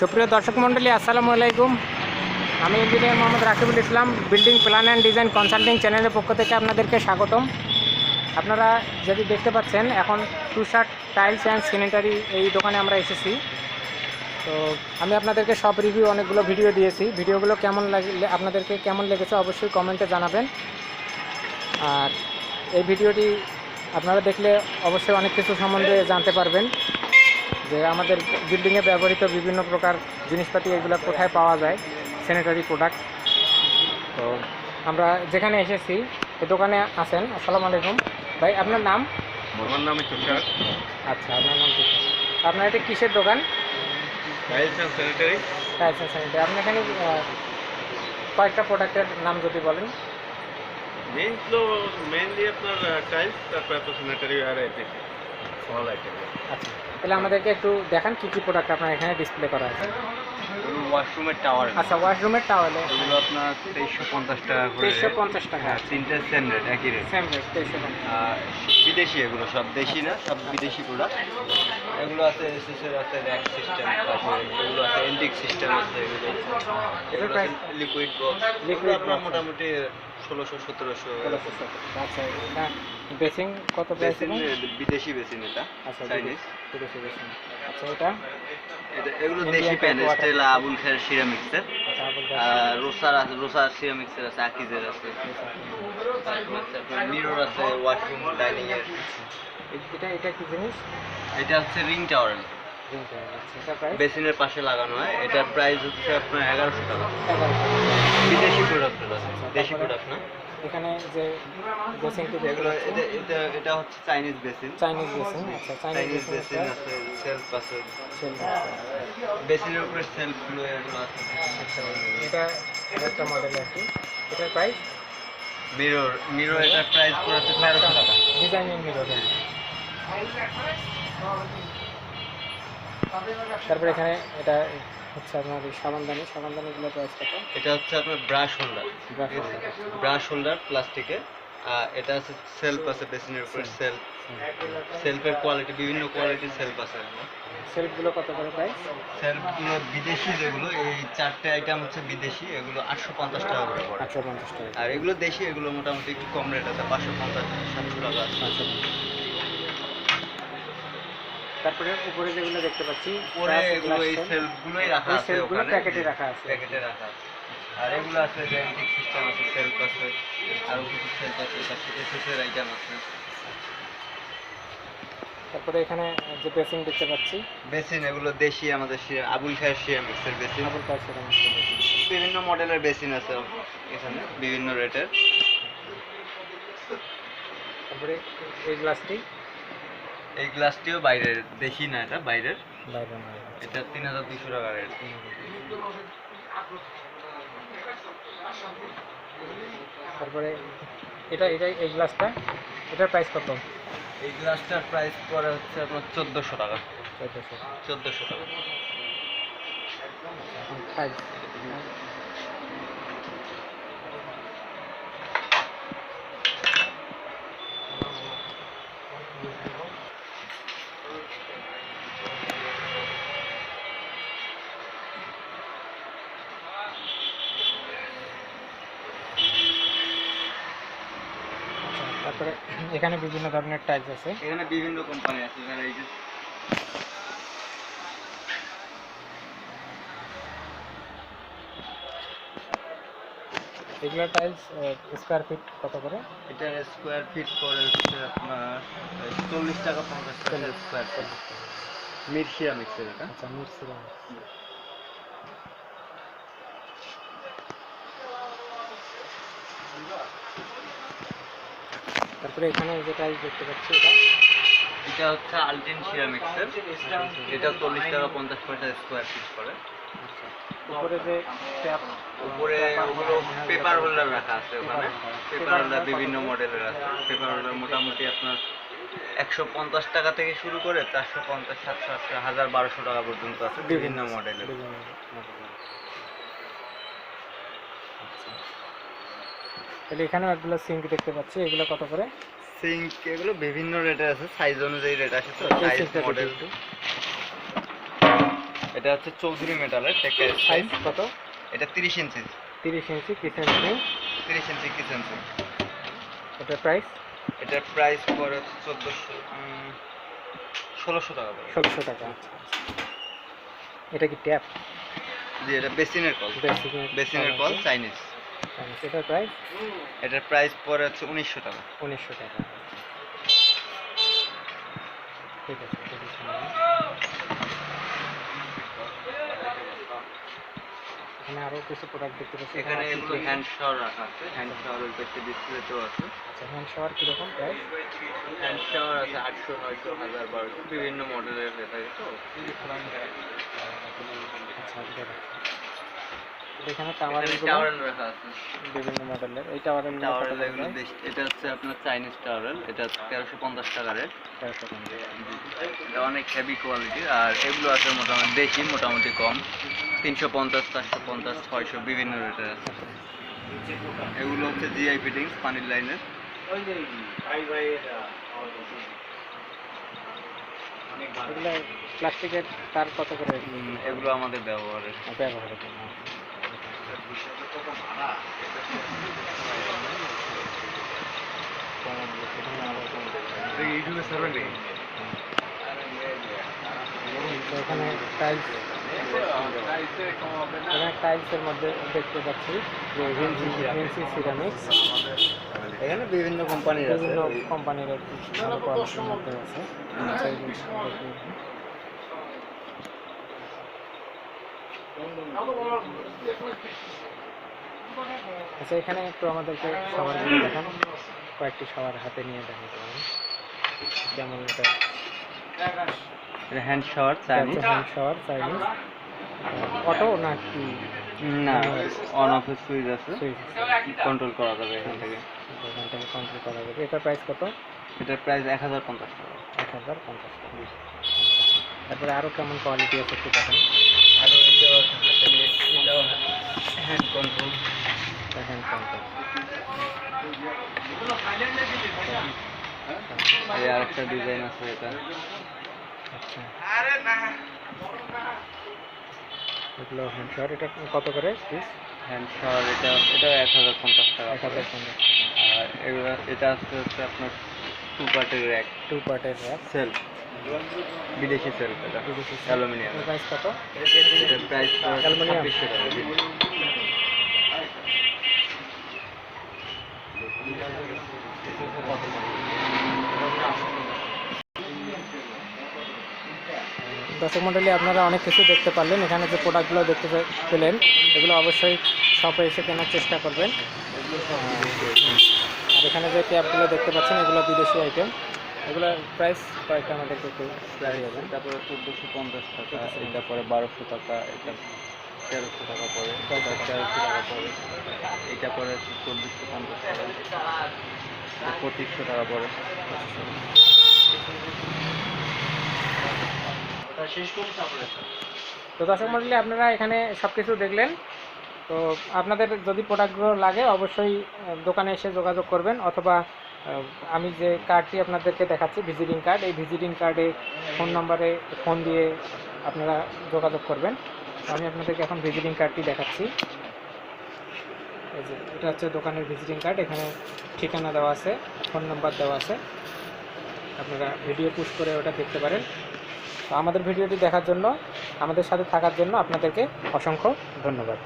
সুপ্রিয় দর্শক মণ্ডলী, আসসালামু আলাইকুম। আমি engineer Mohammad Rakibul Islam, building plan and design consulting চ্যানেলের পক্ষ থেকে আপনাদেরকে স্বাগতম। আপনারা যদি দেখতে পাচ্ছেন, এখন Tushar tiles and sanitary এই দোকানে আমরা এসেছি। তো আমি আপনাদেরকে সব রিভিউ অনেকগুলো ভিডিও দিয়েছি। ভিডিওগুলো কেমন লাগলে, আপনাদেরকে কেমন লেগেছে অবশ্যই কমেন্টে জানাবেন। আর এই ভিডিওটি আপনারা দেখলে অবশ্যই অনেক কিছু সম্বন্ধে জানতে পারবেন। যে আমাদের বিল্ডিংয়ে ব্যবহৃত বিভিন্ন প্রকার জিনিসপাতি এগুলো কোথায় পাওয়া যায় স্যানিটারি প্রোডাক্ট তো আমরা যেখানে এসেছি এই দোকানে আছেন। আসসালামু আলাইকুম। ভাই আপনার নাম? আমার নাম তুষার আচ্ছা আপনার নাম কি? আপনার এটা কিসের দোকান? Tiles and sanitary tiles and sanitary আপনি এখানে কয়েকটা প্রোডাক্টের নাম যদি বলেন। মেইনগুলো মেইনলি আপনার টাইলস তারপর আপনার স্যানিটারি আর এপিসি আচ্ছা তাহলে আমাদেরকে একটু দেখান কী কী প্রোডাক্ট আপনার এখানে ডিসপ্লে করা আছে। ওয়াশরুমের টাওয়ার আচ্ছা ওয়াশরুমের টাওয়ালে এগুলো আপনার তেইশশো পঞ্চাশ টাকা করে। তেইশশো পঞ্চাশ টাকা। হ্যাঁ তিনটে সেম রেট একই রেট সেম রেট তেইশশো বিদেশি এগুলো সব দেশি না সব বিদেশি প্রোডাক্ট এগুলো আছে এসএসের আছে র্যাক সিস্টেম তারপরে এগুলো আছে এন্টিক সিস্টেম আছে এগুলো। লিকুইড বক্স লিকুইড আপনার মোটামুটি ষোলোশো সতেরোশো। আচ্ছা বেসিং কত প্রাইস বিদেশি বেসিন এটা আচ্ছা চাইনিজ। বিদেশি বেসিং আচ্ছা এটা এগুলো দেশি প্যান. স্টেলা আবুল খের সিরামিক্সের। আচ্ছা রোসার আছে রোসার সিরামিক্সের আছে আকিজের আছে। মিরর আছে ওয়াশরুম ডাইনিং এর। এটা এটা কি জিনিস? এটা হচ্ছে রিং টাওয়ার। আচ্ছা বেসিনের পাশে লাগানো হয়। এটার প্রাইস হচ্ছে আপনার এগারোশো টাকা। বিদেশি প্রোডাক্ট দেশি প্রোডাক্ট না? এখানে যে এগুলো এটা এটা হচ্ছে চাইনিজ বেসিন চাইনিজ বেসিং আচ্ছা চাইনিজ চাইনিজ বেসিন আছে। সেলফ আছে আচ্ছা বেসিনের উপরে এগুলো আছে। এটা একটা মডেল আর এটার প্রাইস মিরর মিরর এটার প্রাইস পড়েছে তেরোশো টাকা। ডিজাইনিং মিরর তারপরে এখানে এটা হচ্ছে আপনার সাবানদানি সাবানদানিগুলো প্রাইস কত এটা হচ্ছে আপনার ব্রাশ হোল্ডার। Brush holder. প্লাস্টিকে। এটা আছে সেলফ আছে বেসিনের উপরে সেলফ। সেলফের কোয়ালিটি বিভিন্ন কোয়ালিটির সেলফ আছে সেলফগুলো কত করে প্রাইস? সেলফগুলো বিদেশি যেগুলো এই চারটে আইটেম হচ্ছে বিদেশি এগুলো আটশো পঞ্চাশ টাকা করে পড়ে। আটশো পঞ্চাশ টাকা। আর এগুলো দেশি এগুলো মোটামুটি একটু কম রেট আছে পাঁচশো পঞ্চাশ সাতশো টাকা আছে। পঞ্চাশ তারপরে উপরে যেগুলো দেখতে পাচ্ছি পরে glass- এগুলো এই সেলফগুলোই রাখা আছে সেলফগুলো প্যাকেটে রাখা আছে। প্যাকেটে রাখা আছে। আর এগুলো আছে সিস্টেম আছে সেলফ আছে কিছু সেলফ আছে আইটেম আছে। তারপরে এখানে যে বেসিং দেখতে পাচ্ছি বেসিন এগুলো দেশি আমাদের আবুল খায়ের মিক্সের বেসিন আবুল কাসের বিভিন্ন মডেলের বেসিন আছে এখানে বিভিন্ন রেটের তারপরে এই গ্লাসটি এই গ্লাসটিও বাইরের দেশি না এটা বাইরের? এটা তিন হাজার দুশো টাকা রেট তারপরে এটা এটা এই গ্লাসটা এটার প্রাইস কত? এই গ্লাসটার প্রাইস পড়ে হচ্ছে আপনার চোদ্দোশো টাকা। চোদ্দোশো। চোদ্দোশো টাকা ফাইভ তারপরে এখানে বিভিন্ন ধরনের টাইলস আছে। এখানে বিভিন্ন কোম্পানি আছে এখানে এই যে এগুলো টাইলস স্কোয়ার ফিট কত করে? এটার স্কোয়ার ফিট পড়ে হচ্ছে আপনার চল্লিশ টাকা পঞ্চাশ টাকা স্কোয়ার ফিট মিরশিয়া মিক্সের এটা। আচ্ছা মিক্সি তারপরে এখানে যেটা দেখতে পাচ্ছি এটা। এটা হচ্ছে আলটিন শিয়া মিক্সের এটা চল্লিশ টাকা পঞ্চাশ পয়সা স্কোয়ার ফিট করে। আচ্ছা। উপরে যে ট্যাপ উপরে ওগুলো পেপার হোল্ডার রাখা আছে ওখানে। পেপার হোল্ডার বিভিন্ন মডেলের আছে। পেপার হোল্ডার মোটামুটি আপনার একশো পঞ্চাশ টাকা থেকে শুরু করে চারশো পঞ্চাশ সাতশো আটশো হাজার বারোশো টাকা পর্যন্ত আছে বিভিন্ন মডেলের বিভিন্ন model এর। আচ্ছা। তাহলে এখানেও একগুলো সিঙ্ক দেখতে পাচ্ছি। এগুলো কত করে? সিঙ্ক এগুলো বিভিন্ন রেটে আছে সাইজ অনুযায়ী রেট আছে তো সাইজ মডেল। এটা হচ্ছে চৌধুরী মেটালের টেক্কা সাইজ কত? এটা তিরিশ ইঞ্চি তিরিশ ইঞ্চি কিচেন সিং তিরিশ ইঞ্চি কিচেন এটার প্রাইস এটার প্রাইস পড়ে চোদ্দোশো ষোলোশো টাকা পড়ে। ষোলোশো টাকা। এটা কি ট্যাপ জি এটা বেসিনের কল। বেসিনের কল চাইনিজ এটার প্রাইস এটার প্রাইস পড়ে হচ্ছে উনিশশো টাকা। উনিশশো টাকা। ঠিক আছে ঠিক আছে এখানে আরও কিছু প্রোডাক্ট দেখতে পাচ্ছি। এখানে এগুলো হ্যান্ড শাওয়ার রাখা আছে। হ্যান্ড শাওয়ারের পেছনে ডিসপ্লেতেও আছে। আচ্ছা হ্যান্ড শাওয়ার কীরকম প্রাইস হ্যান্ড শাওয়ার আছে আটশো নয়শো হাজার বারোশো বিভিন্ন মডেলের হয়ে থাকে তো। আচ্ছা রাখছি। এটা এখানে টাওয়ারের এখানে টাওয়ারেল রাখা আছে। বিভিন্ন মডেলের এই টাওয়ারের টাওয়ারেল এগুলো এটা হচ্ছে আপনার চাইনিজ টাওয়ারেল এটা তেরোশো পঞ্চাশ টাকা রেট এটা অনেক হেভি কোয়ালিটির আর এগুলো আছে মোটামুটি দেশি মোটামুটি কম। তিনশো পঞ্চাশ চারশো পঞ্চাশ ছয়শো বিভিন্ন রেটের আছে। এগুলো হচ্ছে জিআই ফিটিংস পানির লাইনের। এগুলো প্লাস্টিকের তার কত করে? এগুলো আমাদের ব্যবহারের। ব্যবহারের জন্য ইউটিউবে সার্ভে নেই তো এখানে টাইলস এখানে টাইলসের মধ্যে দেখতে পাচ্ছি যে ভিনসি সিরামিক্স এখানে বিভিন্ন কোম্পানির বিভিন্ন কোম্পানির আছে। আচ্ছা, এগুলো দেখি। আচ্ছা এখানে একটু আমাদেরকে খাবারগুলো দেখান। কয়েকটি খাবার হাতে নিয়ে দেখাতে পারেন। যেমন এটা। এটা hand shower Chinese. Hand shower Chinese. Auto না কি না অন অফ সুইচ আছে। কন্ট্রোল করা যাবে এখান থেকে। এখান থেকে কন্ট্রোল করা যাবে। এটার প্রাইস কত? এটার প্রাইস এক হাজার পঞ্চাশ টাকা। এক হাজার পঞ্চাশ টাকা। তারপরে আরও কেমন কোয়ালিটি আছে একটু দেখেন। আর এটাও এটাও হ্যান্ড কন্ট্রোল দেখেন কন্ট্রোল এই আরেকটা ডিজাইন আছে এটা। আচ্ছা। এগুলো হ্যান্ড শাওয়ার এটা কত করে পিস হ্যান্ড শাওয়ার এটা এটাও এক হাজার পঞ্চাশ টাকা এক হাজার পঞ্চাশ আর এগুলো এটা আছে হচ্ছে আপনার টু পার্টের র্যাক টু পার্টের সেলফ বিদেশি এটা অ্যালুমিনিয়াম। প্রাইস কত? এটার প্রাইস Aluminium? ছাব্বিশশো টাকা দর্শক মন্ডলী আপনারা অনেক কিছু দেখতে পারলেন। এখানে যে প্রোডাক্টগুলো দেখতে পেলেন এগুলো অবশ্যই শপে এসে কেনার চেষ্টা করবেন। আর এখানে যে ট্যাপগুলো দেখতে পাচ্ছেন এগুলো বিদেশি আইটেম এগুলো প্রাইস কয়েকটা আমাদেরকে একটু দেবেন তারপরে চোদ্দোশো পঞ্চাশ টাকা এটা পরে বারোশো টাকা এটা তেরোশো টাকা পরে তেরোশো টাকা পরে এটা পরে চোদ্দোশো পঞ্চাশ টাকা পঁচিশশো টাকা পরে। তো দর্শক মন্ডলী আপনারা এখানে সব কিছু দেখলেন। তো আপনাদের যদি প্রোডাক্টগুলো লাগে অবশ্যই দোকানে এসে যোগাযোগ করবেন অথবা আমি যে কার্ডটি আপনাদেরকে দেখাচ্ছি ভিজিটিং কার্ড এই ভিজিটিং কার্ডে ফোন নম্বরে ফোন দিয়ে আপনারা যোগাযোগ করবেন। আমি আপনাদেরকে এখন ভিজিটিং কার্ডটি দেখাচ্ছি। এই যে, এটা হচ্ছে দোকানের ভিজিটিং কার্ড এখানে ঠিকানা দেওয়া আছে ফোন নাম্বার দেওয়া আছে। আপনারা ভিডিও পুশ করে ওটা দেখতে পারেন। তো আমাদের ভিডিওটি দেখার জন্য, আমাদের সাথে থাকার জন্য আপনাদেরকে অসংখ্য ধন্যবাদ।